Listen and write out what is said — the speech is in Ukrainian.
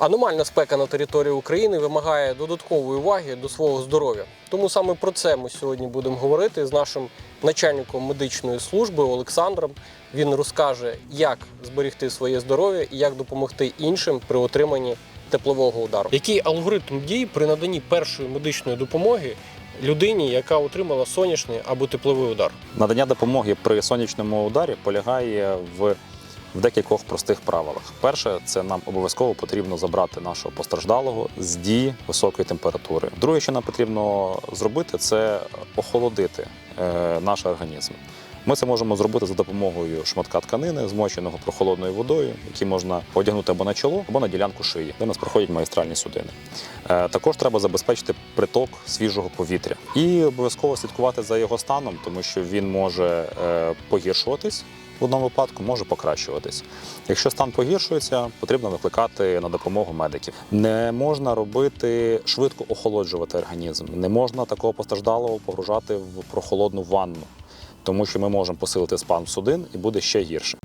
Аномальна спека на території України вимагає додаткової уваги до свого здоров'я. Тому саме про це ми сьогодні будемо говорити з нашим начальником медичної служби Олександром. Він розкаже, як зберегти своє здоров'я і як допомогти іншим при отриманні теплового удару. Який алгоритм дій при наданні першої медичної допомоги людині, яка отримала сонячний або тепловий удар? Надання допомоги при сонячному ударі полягає в, в декількох простих правилах. Перше, це нам обов'язково потрібно забрати нашого постраждалого з дії високої температури. Друге, що нам потрібно зробити, це охолодити е, наш організм. Ми це можемо зробити за допомогою шматка тканини, змоченого прохолодною водою, який можна одягнути або на чоло, або на ділянку шиї, де нас проходять магістральні судини. Е, Також треба забезпечити приток свіжого повітря і обов'язково слідкувати за його станом, тому що він може е, погіршуватись в одному випадку, може покращуватись. Якщо стан погіршується, потрібно викликати на допомогу медиків. Не можна робити швидко охолоджувати організм. Не можна такого постраждалого погружати в прохолодну ванну, тому що ми можемо посилити спазм судин і буде ще гірше.